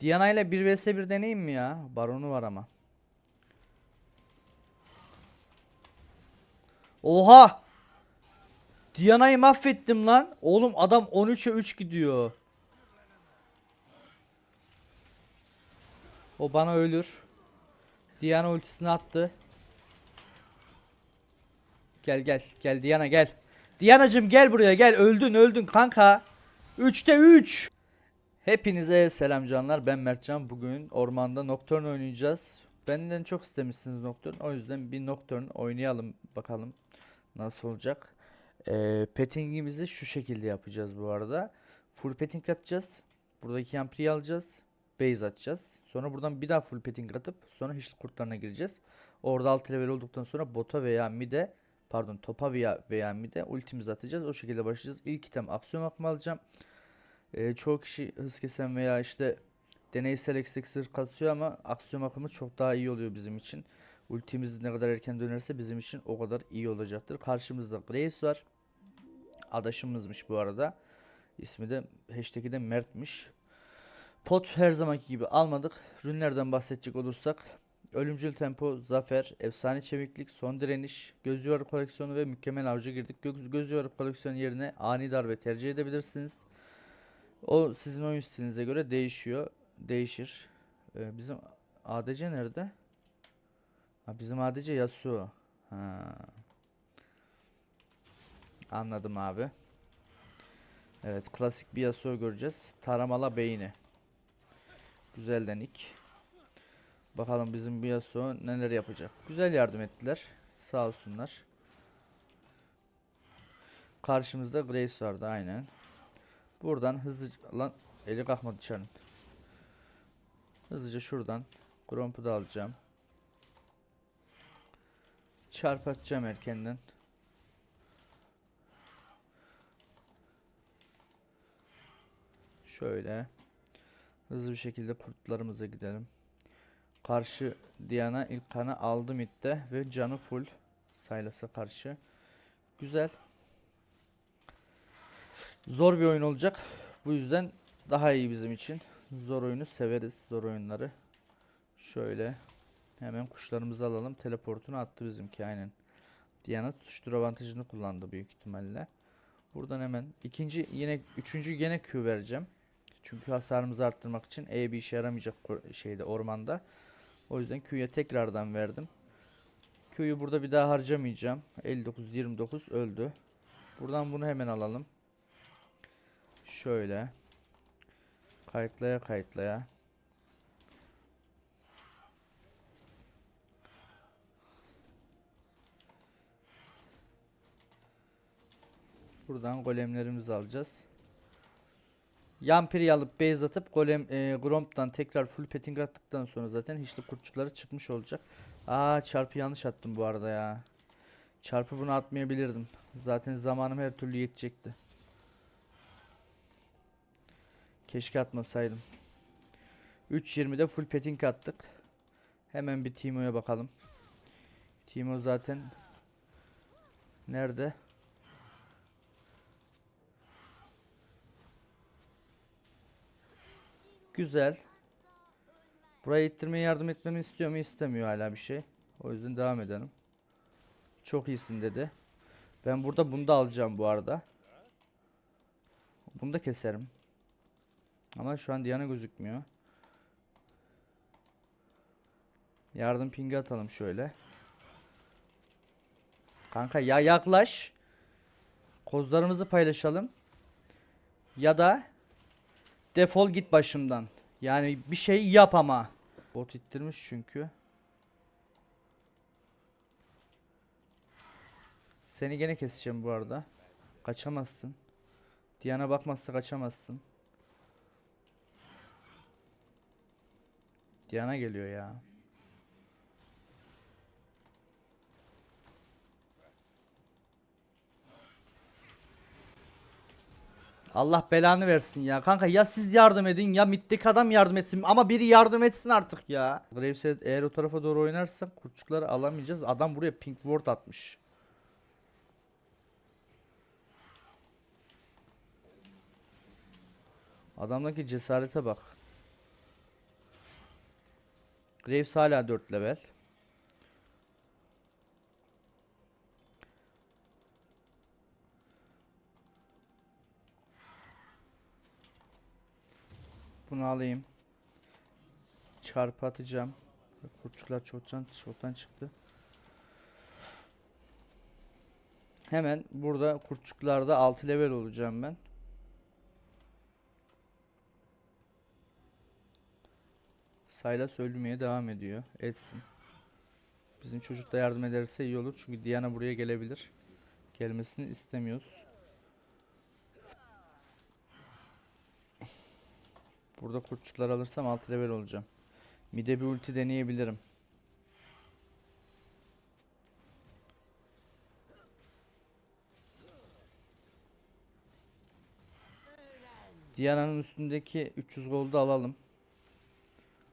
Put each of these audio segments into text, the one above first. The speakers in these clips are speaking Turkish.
Diana ile 1 vs 1 deneyim mi ya? Baronu var ama. Oha! Diana'yı mahvettim lan. Oğlum adam 13'e 3 gidiyor. O bana ölür. Diana ultisini attı. Gel gel gel Diana gel. Dianacım gel buraya gel öldün öldün kanka. 3'te 3. Hepinize selam canlar ben Mertcan bugün ormanda Nocturne oynayacağız. Benden çok istemişsiniz Nocturne o yüzden bir Nocturne oynayalım bakalım nasıl olacak. Ee, pettingimizi şu şekilde yapacağız bu arada. Full petting atacağız. Buradaki Yampri'yi alacağız. Base atacağız. Sonra buradan bir daha full petting atıp sonra hiçlik kurtlarına gireceğiz. Orada 6 level olduktan sonra bota veya mid'e pardon topa veya veya mid'e ultimizi atacağız. O şekilde başlayacağız. İlk item aksiyon akımı alacağım. Ee, çoğu kişi hız kesen veya işte deneysel eksik sır kasıyor ama aksiyon akımı çok daha iyi oluyor bizim için. Ultimiz ne kadar erken dönerse bizim için o kadar iyi olacaktır. Karşımızda Graves var. Adaşımızmış bu arada. İsmi de hashtag'i de Mert'miş. Pot her zamanki gibi almadık. Rünlerden bahsedecek olursak Ölümcül tempo, zafer, efsane çeviklik, son direniş, göz yuvarı koleksiyonu ve mükemmel avcı girdik. Göz, göz yuvarı koleksiyonu yerine ani darbe tercih edebilirsiniz. O sizin oyun stilinize göre değişiyor. Değişir. Ee, bizim ADC nerede? Ha, bizim ADC Yasuo. Ha. Anladım abi. Evet klasik bir Yasuo göreceğiz. Taramala beyni. Güzel denik. Bakalım bizim bu Yasuo neler yapacak. Güzel yardım ettiler. Sağ olsunlar. Karşımızda Grace vardı aynen. Buradan hızlıca lan eli kalkmadı dışarının. Hızlıca şuradan Gromp'u da alacağım. Çarp atacağım erkenden. Şöyle hızlı bir şekilde kurtlarımıza gidelim. Karşı Diana ilk kanı aldı midde ve canı full. Silas'a karşı. Güzel. Zor bir oyun olacak. Bu yüzden daha iyi bizim için. Zor oyunu severiz. Zor oyunları. Şöyle. Hemen kuşlarımızı alalım. Teleportunu attı bizimki aynen. Diana tutuştur avantajını kullandı büyük ihtimalle. Buradan hemen ikinci yine üçüncü yine Q vereceğim. Çünkü hasarımızı arttırmak için E bir işe yaramayacak şeyde ormanda. O yüzden Q'ya tekrardan verdim. Q'yu burada bir daha harcamayacağım. 59 29 öldü. Buradan bunu hemen alalım. Şöyle. Kayıtlaya kayıtlaya. Buradan golemlerimizi alacağız. Yampiri alıp base atıp golem e, Gromp'tan tekrar full petting attıktan sonra zaten hiçli kurtçukları çıkmış olacak. Aa çarpı yanlış attım bu arada ya. Çarpı bunu atmayabilirdim. Zaten zamanım her türlü yetecekti. Keşke atmasaydım. 3.20'de full petting attık. Hemen bir Timo'ya bakalım. Timo zaten nerede? Güzel. Buraya ittirmeye yardım etmemi istiyor mu? İstemiyor hala bir şey. O yüzden devam edelim. Çok iyisin dedi. Ben burada bunu da alacağım bu arada. Bunu da keserim. Ama şu an Diana gözükmüyor. Yardım pingi atalım şöyle. Kanka ya yaklaş. Kozlarımızı paylaşalım. Ya da defol git başımdan. Yani bir şey yap ama. Bot ittirmiş çünkü. Seni gene keseceğim bu arada. Kaçamazsın. Diana bakmazsa kaçamazsın. Diana geliyor ya. Allah belanı versin ya. Kanka ya siz yardım edin ya mitteki adam yardım etsin. Ama biri yardım etsin artık ya. Graves'e eğer o tarafa doğru oynarsak kurtçukları alamayacağız. Adam buraya pink ward atmış. Adamdaki cesarete bak. Graves hala 4 level. Bunu alayım. Çarpı atacağım. Kurtçuklar çoktan, çoktan çıktı. Hemen burada kurtçuklarda 6 level olacağım ben. Saylas ölmeye devam ediyor. Etsin. Bizim çocuk da yardım ederse iyi olur. Çünkü Diana buraya gelebilir. Gelmesini istemiyoruz. Burada kurtçuklar alırsam 6 level olacağım. Mide bir ulti deneyebilirim. Diana'nın üstündeki 300 gold'u alalım.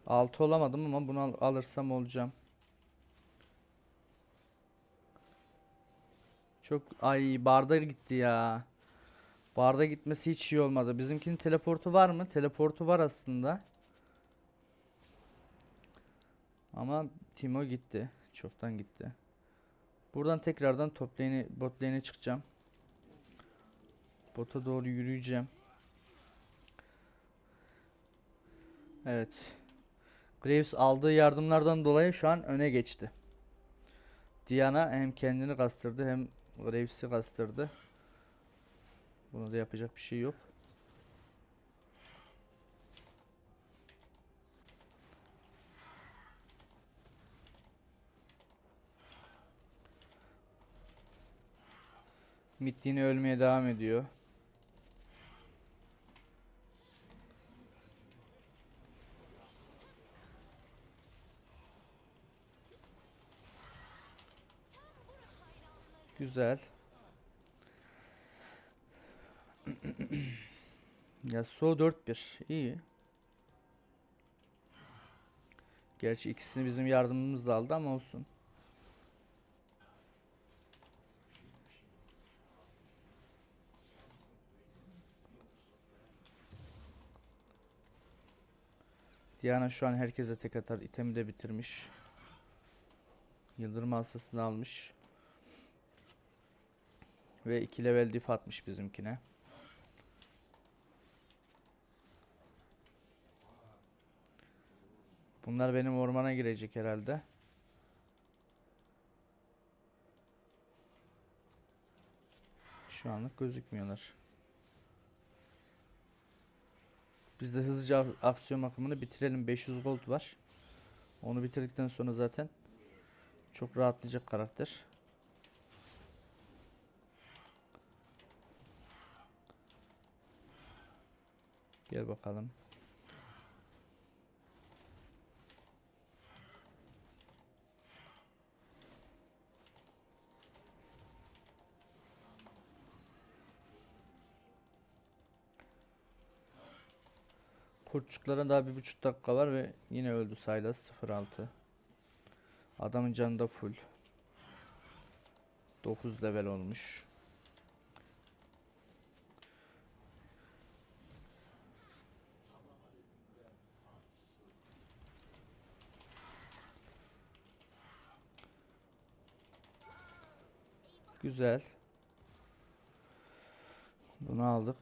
6 olamadım ama bunu al- alırsam olacağım. Çok ay barda gitti ya. Barda gitmesi hiç iyi olmadı. Bizimkinin teleportu var mı? Teleportu var aslında. Ama Timo gitti. Çoktan gitti. Buradan tekrardan top lane'e çıkacağım. Bota doğru yürüyeceğim. Evet. Graves aldığı yardımlardan dolayı şu an öne geçti. Diana hem kendini kastırdı hem Graves'i kastırdı. Buna da yapacak bir şey yok. Mid ölmeye devam ediyor. Güzel. Ya so 4-1 iyi. Gerçi ikisini bizim yardımımızla aldı ama olsun. Diana şu an herkese tek atar. İtemi de bitirmiş. Yıldırım hastasını almış. Ve 2 level diff atmış bizimkine. Bunlar benim ormana girecek herhalde. Şu anlık gözükmüyorlar. Biz de hızlıca ak- aksiyon akımını bitirelim. 500 gold var. Onu bitirdikten sonra zaten çok rahatlayacak karakter. Gel bakalım. Kurtçuklara daha bir buçuk dakika var ve yine öldü Saylas 06. Adamın canı da full. 9 level olmuş. Güzel. Bunu aldık.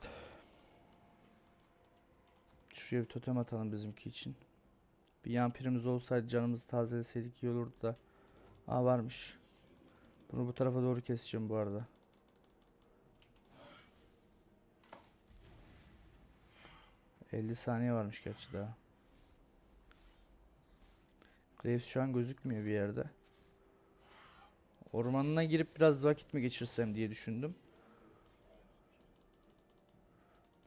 Şuraya bir totem atalım bizimki için. Bir yampirimiz olsaydı canımızı tazeleseydik iyi olurdu da. Aa varmış. Bunu bu tarafa doğru keseceğim bu arada. ...50 saniye varmış gerçi daha. Graves şu an gözükmüyor bir yerde. Ormanına girip biraz vakit mi geçirsem diye düşündüm.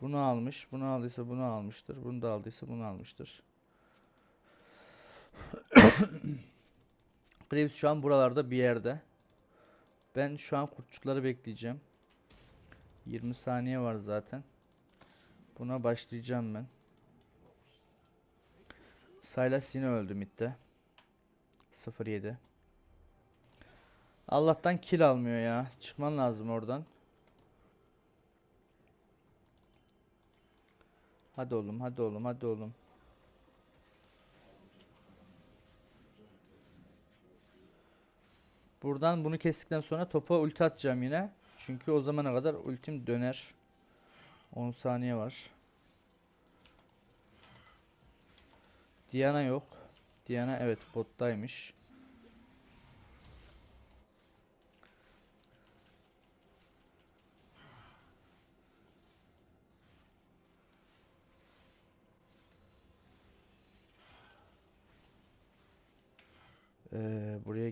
Bunu almış. Bunu aldıysa bunu almıştır. Bunu da aldıysa bunu almıştır. Graves şu an buralarda bir yerde. Ben şu an kurtçukları bekleyeceğim. 20 saniye var zaten. Buna başlayacağım ben. Sylas yine öldü midde. 07. Allah'tan kill almıyor ya. Çıkman lazım oradan. Hadi oğlum, hadi oğlum, hadi oğlum. Buradan bunu kestikten sonra topa ulti atacağım yine. Çünkü o zamana kadar ultim döner. 10 saniye var. Diana yok. Diana evet bottaymış.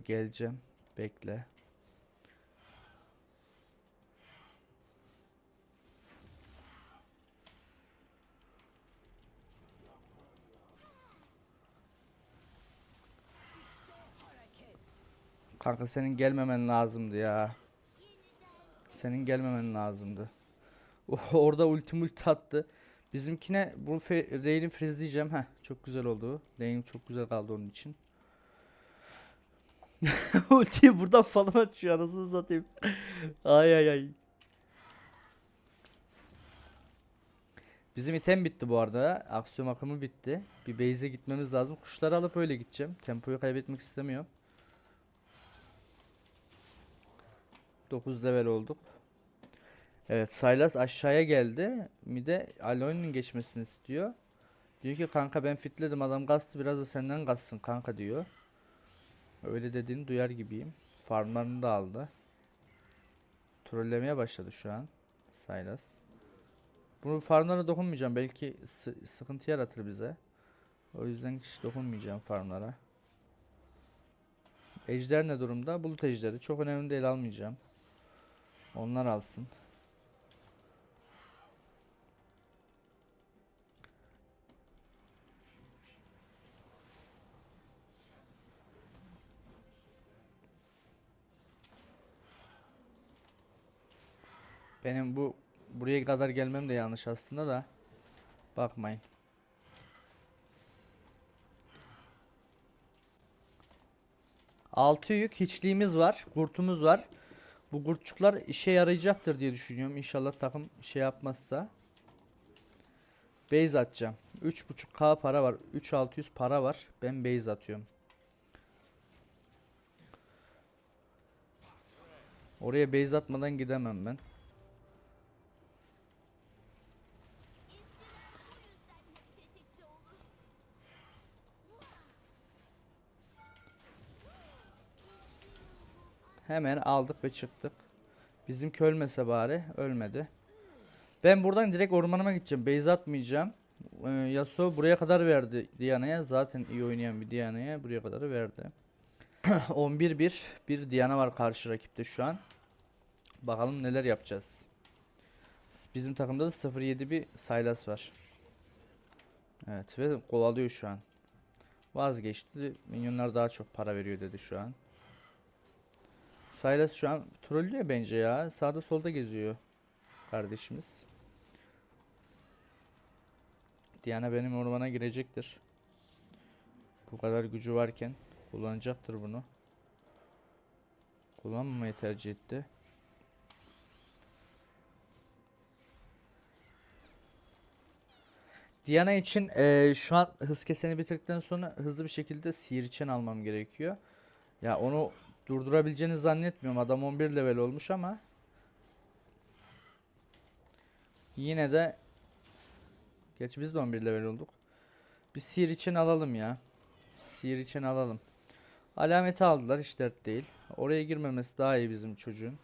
Geleceğim. Bekle. Kanka senin gelmemen lazımdı ya. Senin gelmemen lazımdı. Oh, Orada ulti multi attı. Bizimkine bu Ray'ini freezleyeceğim. Heh, çok güzel oldu. Ray'im çok güzel kaldı onun için. Ultiyi buradan falan açıyor anasını satayım. ay ay ay. Bizim item bitti bu arada. Aksiyon akımı bitti. Bir base'e gitmemiz lazım. Kuşları alıp öyle gideceğim. Tempoyu kaybetmek istemiyorum. 9 level olduk. Evet Sylas aşağıya geldi. Mide Aloy'un geçmesini istiyor. Diyor ki kanka ben fitledim adam kastı biraz da senden kastsın kanka diyor. Öyle dediğini duyar gibiyim. Farmlarını da aldı. Trollemeye başladı şu an. Sylas. Bunu farmlara dokunmayacağım. Belki sı- sıkıntı yaratır bize. O yüzden hiç dokunmayacağım farmlara. Ejder ne durumda? Bulut ejderi. Çok önemli değil almayacağım. Onlar alsın. Benim bu buraya kadar gelmem de yanlış aslında da bakmayın. Altı yük hiçliğimiz var, kurtumuz var. Bu kurtçuklar işe yarayacaktır diye düşünüyorum. İnşallah takım şey yapmazsa. Base atacağım. 3.5k para var. 3600 para var. Ben base atıyorum. Oraya base atmadan gidemem ben. Hemen aldık ve çıktık. Bizimki ölmese bari. Ölmedi. Ben buradan direkt ormanıma gideceğim. Base atmayacağım. Ee, Yasuo buraya kadar verdi Diana'ya. Zaten iyi oynayan bir Diana'ya buraya kadar verdi. 11-1. Bir Diana var karşı rakipte şu an. Bakalım neler yapacağız. Bizim takımda da 0-7 bir Sylas var. Evet ve kovalıyor şu an. Vazgeçti. Minyonlar daha çok para veriyor dedi şu an. Sylas şu an trollüyor bence ya. Sağda solda geziyor kardeşimiz. Diana benim ormana girecektir. Bu kadar gücü varken kullanacaktır bunu. Kullanmamayı tercih etti. Diana için eee, şu an hız keseni bitirdikten sonra hızlı bir şekilde sihir için almam gerekiyor. Ya onu durdurabileceğini zannetmiyorum. Adam 11 level olmuş ama yine de Gerçi biz de 11 level olduk. Bir sihir için alalım ya. Sihir için alalım. Alameti aldılar hiç dert değil. Oraya girmemesi daha iyi bizim çocuğun.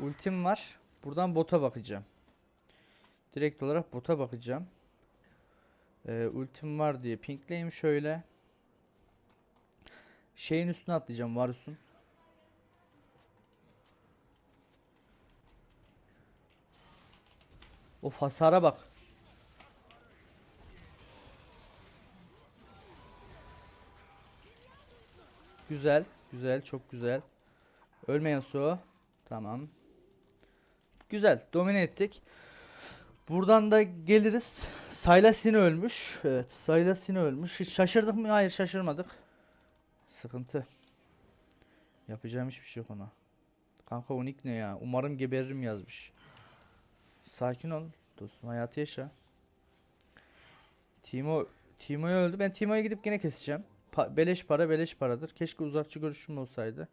Ultim var. Buradan bota bakacağım. Direkt olarak bota bakacağım. Ee, ultim var diye pinkleyeyim şöyle. Şeyin üstüne atlayacağım Varus'un. Of hasara bak. Güzel, güzel, çok güzel. Ölmeyen su. Tamam. Güzel, domine ettik. Buradan da geliriz. Sylas yine ölmüş. Evet, Sylas yine ölmüş. Hiç şaşırdık mı? Hayır, şaşırmadık. Sıkıntı. Yapacağım hiçbir şey yok ona. Kanka unik ne ya? Umarım geberirim yazmış. Sakin ol dostum hayatı yaşa. Timo Timo'yu öldü. Ben Timo'ya gidip gene keseceğim. Pa- beleş para beleş paradır. Keşke uzakçı görüşüm olsaydı.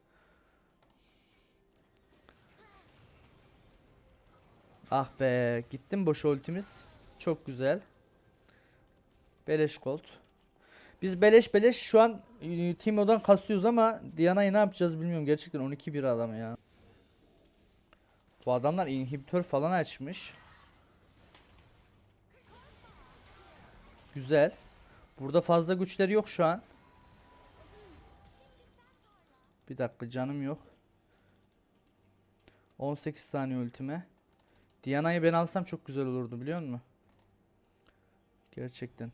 Ah be gittim boş ultimiz. Çok güzel. Beleş gold. Biz beleş beleş şu an e, Timo'dan kasıyoruz ama Diana'yı ne yapacağız bilmiyorum. Gerçekten 12 bir adam ya. Bu adamlar inhibitör falan açmış. Güzel. Burada fazla güçleri yok şu an. Bir dakika canım yok. 18 saniye ultime. Diana'yı ben alsam çok güzel olurdu biliyor musun? Gerçekten.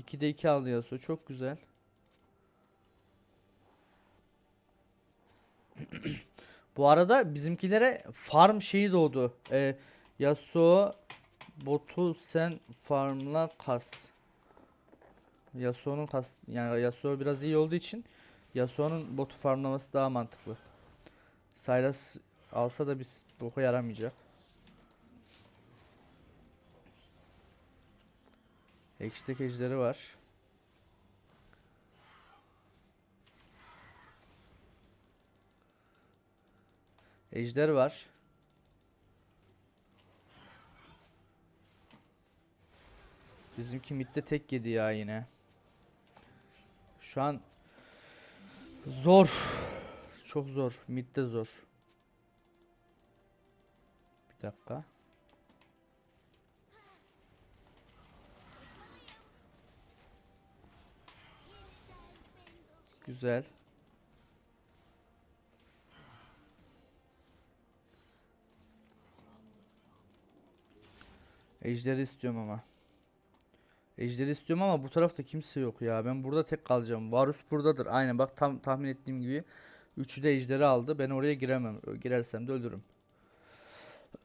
2'de 2 aldı Yasuo çok güzel. Bu arada bizimkilere farm şeyi doğdu. Ee, Yasuo botu sen farmla kas. Yasuo'nun kas yani Yasuo biraz iyi olduğu için Yasuo'nun botu farmlaması daha mantıklı. Sylas alsa da biz boka yaramayacak. Hashtag ejderi var. Ejder var. Bizimki midde tek yedi ya yine. Şu an zor. Çok zor. Midde zor. Bir dakika. Güzel. Ejderi istiyorum ama. Ejderi istiyorum ama bu tarafta kimse yok ya. Ben burada tek kalacağım. Varus buradadır. Aynen bak tam tahmin ettiğim gibi. Üçü de ejderi aldı. Ben oraya giremem. Girersem de ölürüm.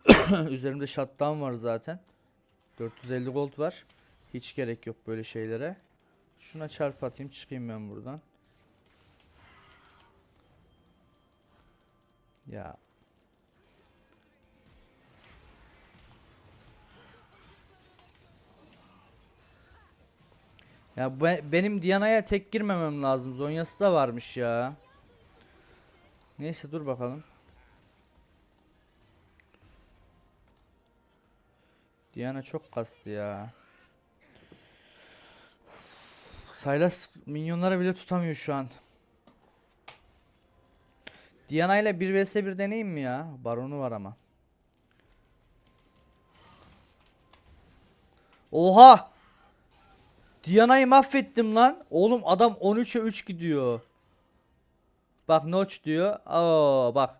Üzerimde shutdown var zaten. 450 gold var. Hiç gerek yok böyle şeylere. Şuna çarp atayım çıkayım ben buradan. Ya Ya be- benim Diana'ya tek girmemem lazım. Zonya'sı da varmış ya. Neyse dur bakalım. Diana çok kastı ya. Sylas minyonları bile tutamıyor şu an. Diana ile 1 vs 1 deneyim mi ya? Baronu var ama. Oha! Diana'yı mahvettim lan. Oğlum adam 13'e 3 gidiyor. Bak notch diyor. Oo bak.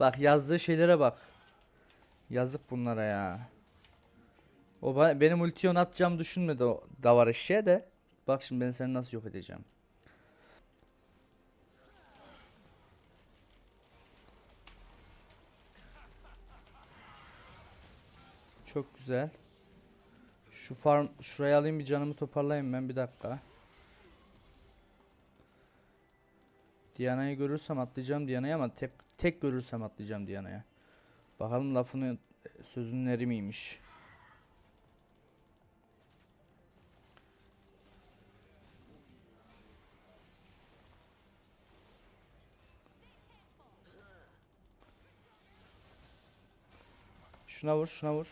Bak yazdığı şeylere bak. Yazık bunlara ya. O benim ultiyon atacağım düşünmedi o davar eşeğe de. Bak şimdi ben seni nasıl yok edeceğim. Çok güzel. Şu farm şuraya alayım bir canımı toparlayayım ben bir dakika. Diana'yı görürsem atlayacağım Diana'ya ama tek tek görürsem atlayacağım Diana'ya. Bakalım lafını sözünün eri miymiş. Şuna vur, şuna vur.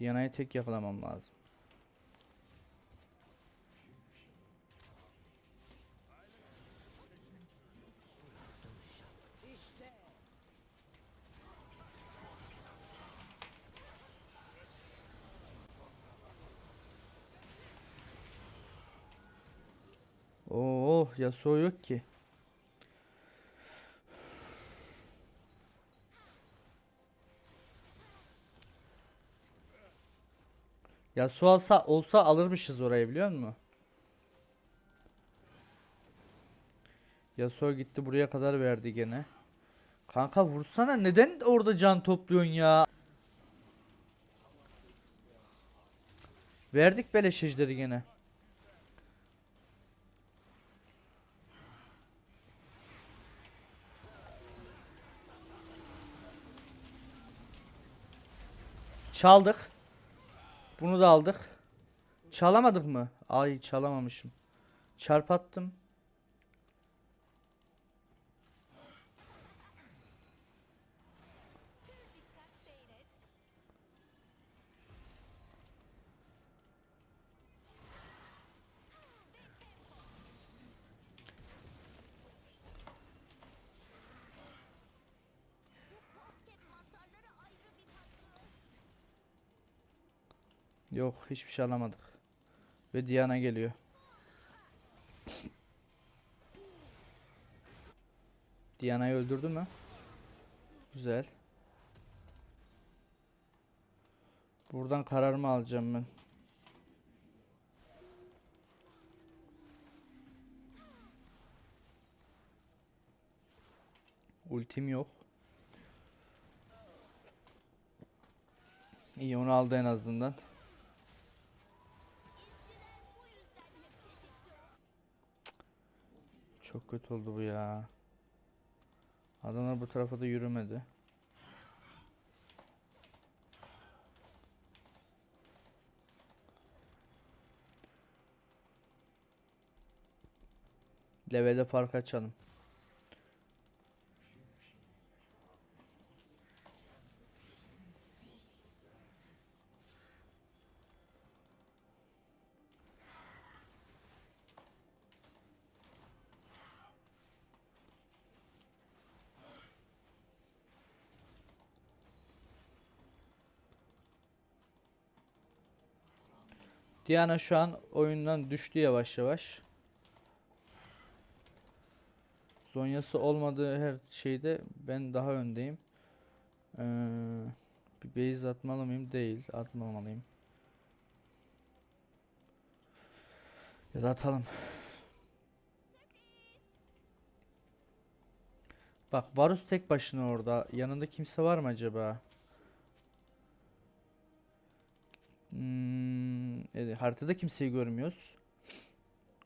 Diana'yı tek yakalamam lazım. Oo, Yasuo yok ki. Yasuo alsa olsa alırmışız orayı biliyor musun? Yasuo gitti buraya kadar verdi gene. Kanka vursana neden orada can topluyorsun ya? Verdik beleş ejderi gene. Çaldık. Bunu da aldık. Çalamadık mı? Ay çalamamışım. Çarp Yok hiçbir şey alamadık. Ve Diana geliyor. Diana'yı öldürdü mü? Güzel. Buradan kararımı alacağım ben. Ultim yok. İyi onu aldı en azından. Çok kötü oldu bu ya. Adamlar bu tarafa da yürümedi. Levelde fark açalım. Diana şu an oyundan düştü yavaş yavaş. Zonyası olmadığı her şeyde ben daha öndeyim. Ee, bir base atmalı mıyım? Değil. Atmamalıyım. Ya da atalım. Bak Varus tek başına orada. Yanında kimse var mı acaba? Hmm, evet, haritada kimseyi görmüyoruz.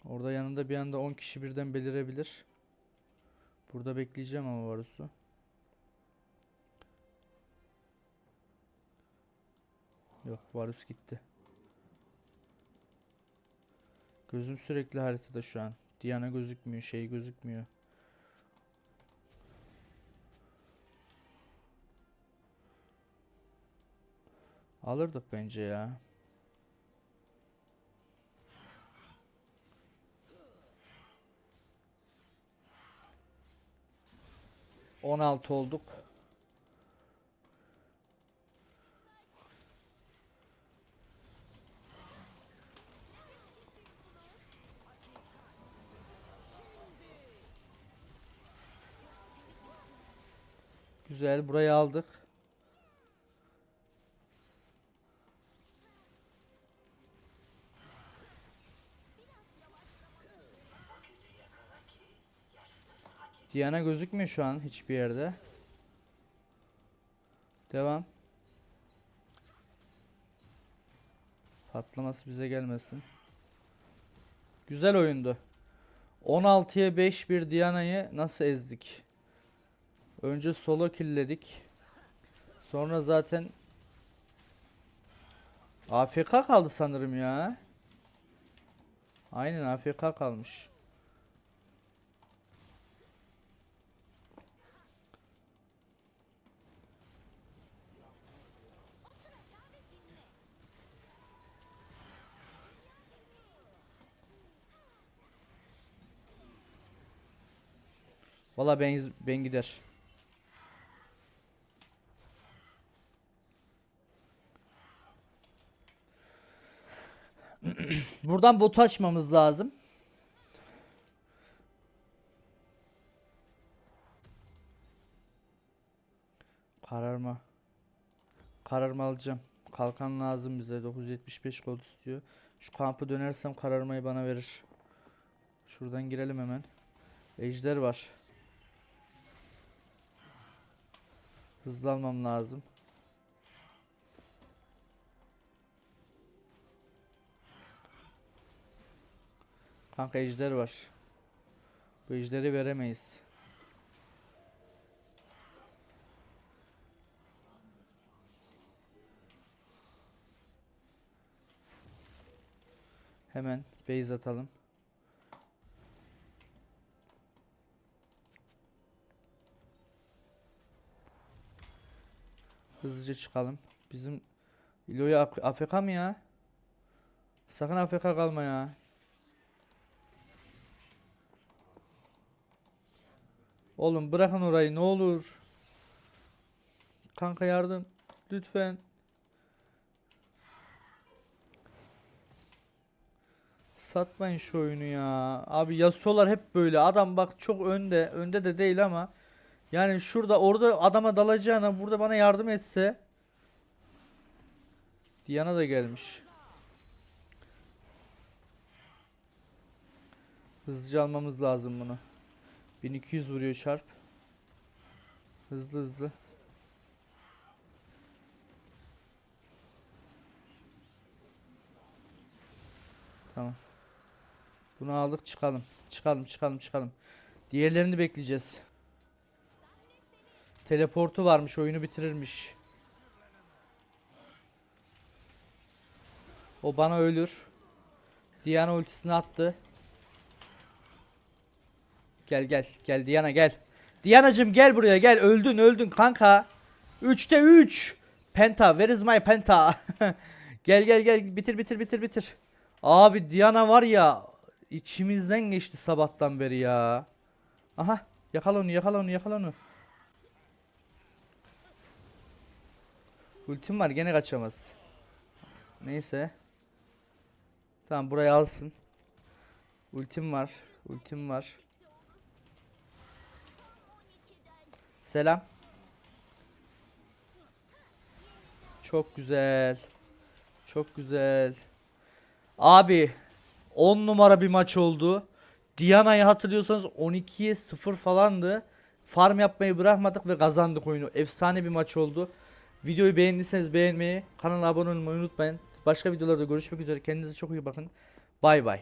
Orada yanında bir anda 10 kişi birden belirebilir. Burada bekleyeceğim ama Varus'u. Yok Varus gitti. Gözüm sürekli haritada şu an. Diana gözükmüyor, şey gözükmüyor. Alırdık bence ya. On altı olduk. Güzel burayı aldık. Diana gözükmüyor şu an hiçbir yerde. Devam. Patlaması bize gelmesin. Güzel oyundu. 16'ya 5 bir Diana'yı nasıl ezdik? Önce solo killledik. Sonra zaten AFK kaldı sanırım ya. Aynen AFK kalmış. Valla ben ben gider. Buradan botu açmamız lazım. Kararma. Kararma alacağım. Kalkan lazım bize. 975 gold istiyor. Şu kampı dönersem kararmayı bana verir. Şuradan girelim hemen. Ejder var. Hızlı almam lazım. Kanka ejder var. Bu ejderi veremeyiz. Hemen base atalım. Hızlıca çıkalım. Bizim İlo'ya Af- AFK mı ya? Sakın AFK kalma ya. Oğlum bırakın orayı ne olur. Kanka yardım. Lütfen. Satmayın şu oyunu ya. Abi Yasuo'lar hep böyle. Adam bak çok önde. Önde de değil ama. Yani şurada orada adama dalacağına burada bana yardım etse. Diana da gelmiş. Hızlıca almamız lazım bunu. 1200 vuruyor çarp. Hızlı hızlı. Tamam. Bunu aldık çıkalım. Çıkalım çıkalım çıkalım. Diğerlerini bekleyeceğiz. Teleportu varmış oyunu bitirirmiş. O bana ölür. Diana ultisini attı. Gel gel gel Diana gel. Dianacım gel buraya gel öldün öldün kanka. 3'te 3. Penta where is my penta? gel gel gel bitir bitir bitir bitir. Abi Diana var ya içimizden geçti sabahtan beri ya. Aha yakala onu yakala onu yakala onu. Ultim var gene kaçamaz. Neyse. Tamam burayı alsın. Ultim var. Ultim var. Selam. Çok güzel. Çok güzel. Abi 10 numara bir maç oldu. Diana'yı hatırlıyorsanız 12'ye 0 falandı. Farm yapmayı bırakmadık ve kazandık oyunu. Efsane bir maç oldu. Videoyu beğendiyseniz beğenmeyi, kanala abone olmayı unutmayın. Başka videolarda görüşmek üzere. Kendinize çok iyi bakın. Bay bay.